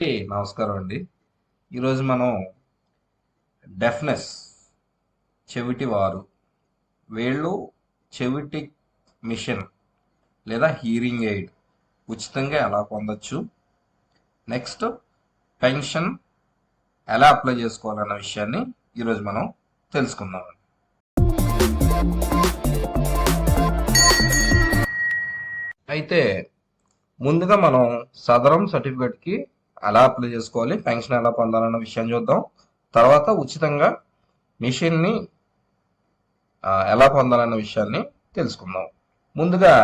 నమస్కారం అండి. ఈరోజు మనం డెఫ్నెస్ చెవిటి వారు వేళ్ళు చెవిటి మిషన్ లేదా హీరింగ్ ఎయిడ్ ఉచితంగా ఎలా పొందొచ్చు? నెక్స్ట్ పెన్షన్ ఎలా అప్లై చేసుకోవాలన్న విషయాన్ని ఈరోజు మనం తెలుసుకుందాం అయితే ముందుగా మనం సదరం సర్టిఫికేట్కి ఎలా అప్లై చేసుకోవాలి. పెన్షన్ ఎలా పొందాలన్న విషయం చూద్దాం. తర్వాత ఉచితంగా మిషన్ని ఎలా పొందాలన్న విషయాన్ని తెలుసుకుందాం. ముందుగా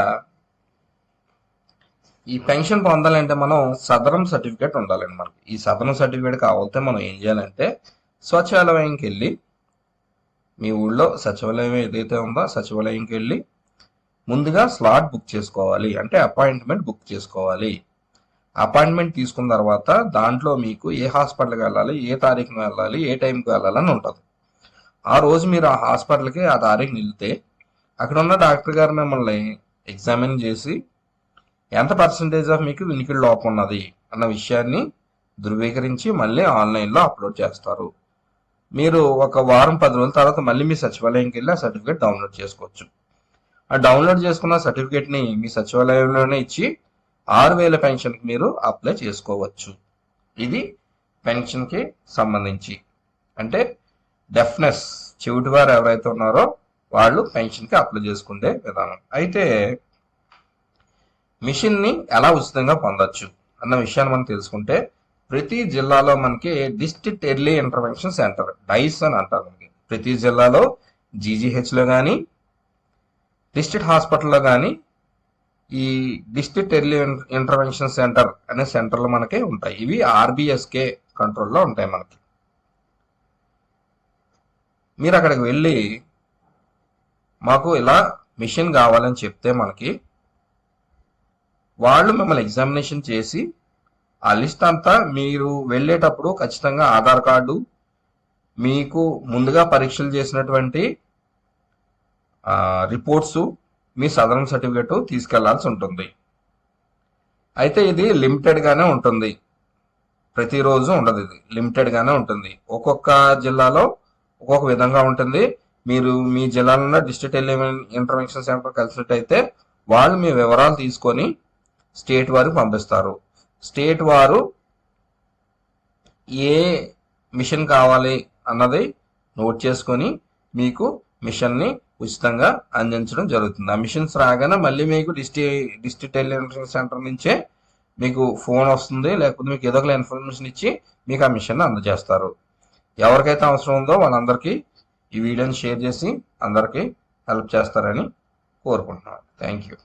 ఈ పెన్షన్ పొందాలంటే మనం సదరం సర్టిఫికేట్ ఉండాలండి మనకి. ఈ సదరం సర్టిఫికేట్ కావాలంటే మనం ఏం చేయాలంటే సచివాలయంకి వెళ్ళి మీ ఊళ్ళో సచివాలయం ఏదైతే ఉందో సచివాలయంకి వెళ్ళి ముందుగా స్లాట్ బుక్ చేసుకోవాలి. అంటే అపాయింట్మెంట్ బుక్ చేసుకోవాలి. అపాయింట్మెంట్ తీసుకున్న తర్వాత దాంట్లో మీకు ఏ హాస్పిటల్కి వెళ్ళాలి ఏ తారీఖున వెళ్ళాలి ఏ టైంకి వెళ్ళాలని ఉంటుంది. ఆ రోజు మీరు ఆ హాస్పిటల్కి ఆ తారీఖు నిలితే అక్కడ ఉన్న డాక్టర్ గారు మిమ్మల్ని ఎగ్జామిన్ చేసి ఎంత పర్సంటేజ్ ఆఫ్ మీకు వినికిడి లోపం ఉన్నది అన్న విషయాన్ని ధృవీకరించి మళ్ళీ ఆన్లైన్లో అప్లోడ్ చేస్తారు. మీరు ఒక వారం పది రోజుల తర్వాత మళ్ళీ మీ సచివాలయంకి వెళ్ళి ఆ సర్టిఫికేట్ డౌన్లోడ్ చేసుకోవచ్చు. ఆ డౌన్లోడ్ చేసుకున్న సర్టిఫికేట్ని మీ సచివాలయంలోనే ఇచ్చి ఆరు వేల పెన్షన్కి మీరు అప్లై చేసుకోవచ్చు. ఇది పెన్షన్కి సంబంధించి. అంటే డెఫ్నెస్ చెవిటి వారు ఎవరైతే ఉన్నారో వాళ్ళు పెన్షన్కి అప్లై చేసుకునే విధానం. అయితే మిషన్ని ఎలా ఉచితంగా పొందొచ్చు అన్న విషయాన్ని మనం తెలుసుకుంటే ప్రతి జిల్లాలో మనకి district early intervention centre DEIC అని అంటారు మనకి. ప్రతి జిల్లాలో జీజీహెచ్లో కానీ డిస్ట్రిక్ట్ హాస్పిటల్లో కానీ ఈ డిస్ట్రిక్ట్ ఎర్లీ ఇంటర్వెన్షన్ సెంటర్ అనే సెంటర్లు మనకి ఉంటాయి. ఇవి ఆర్బిఎస్కే కంట్రోల్లో ఉంటాయి మనకి. మీరు అక్కడికి వెళ్ళి మాకు ఇలా మిషన్ కావాలని చెప్తే మనకి వాళ్ళు మిమ్మల్ని ఎగ్జామినేషన్ చేసి ఆ లిస్ట్ అంతా మీరు వెళ్ళేటప్పుడు ఖచ్చితంగా ఆధార్ కార్డు మీకు ముందుగా పరీక్షలు చేసినటువంటి రిపోర్ట్స్ మీ సదరన్ సర్టిఫికేట్ తీసుకెళ్ళాల్సి ఉంటుంది. అయితే ఇది లిమిటెడ్గానే ఉంటుంది. ప్రతిరోజు ఉండదు ఇది. లిమిటెడ్గానే ఉంటుంది. ఒక్కొక్క జిల్లాలో ఒక్కొక్క విధంగా ఉంటుంది. మీరు మీ జిల్లాలో ఉన్న డిస్ట్రిక్ట్ ఇంటర్వెన్షన్ సెంటర్ కలిసినట్టయితే వాళ్ళు మీ వివరాలు తీసుకొని స్టేట్ వారికి పంపిస్తారు. స్టేట్ వారు ఏ మిషన్ కావాలి అన్నది నోట్ చేసుకొని మీకు మిషన్ని ఉచితంగా అందించడం జరుగుతుంది. ఆ మిషన్స్ రాగానే మళ్ళీ మీకు డిస్టి డిస్ట్రిక్ట్ టెలివిజన్ సెంటర్ నుంచే మీకు ఫోన్ వస్తుంది. లేకపోతే మీకు ఏదో ఒక ఇన్ఫర్మేషన్ ఇచ్చి మీకు ఆ మిషన్ని అందజేస్తారు. ఎవరికైతే అవసరం ఉందో వాళ్ళందరికీ ఈ వీడియోని షేర్ చేసి అందరికీ హెల్ప్ చేస్తారని కోరుకుంటున్నాను. Thank you.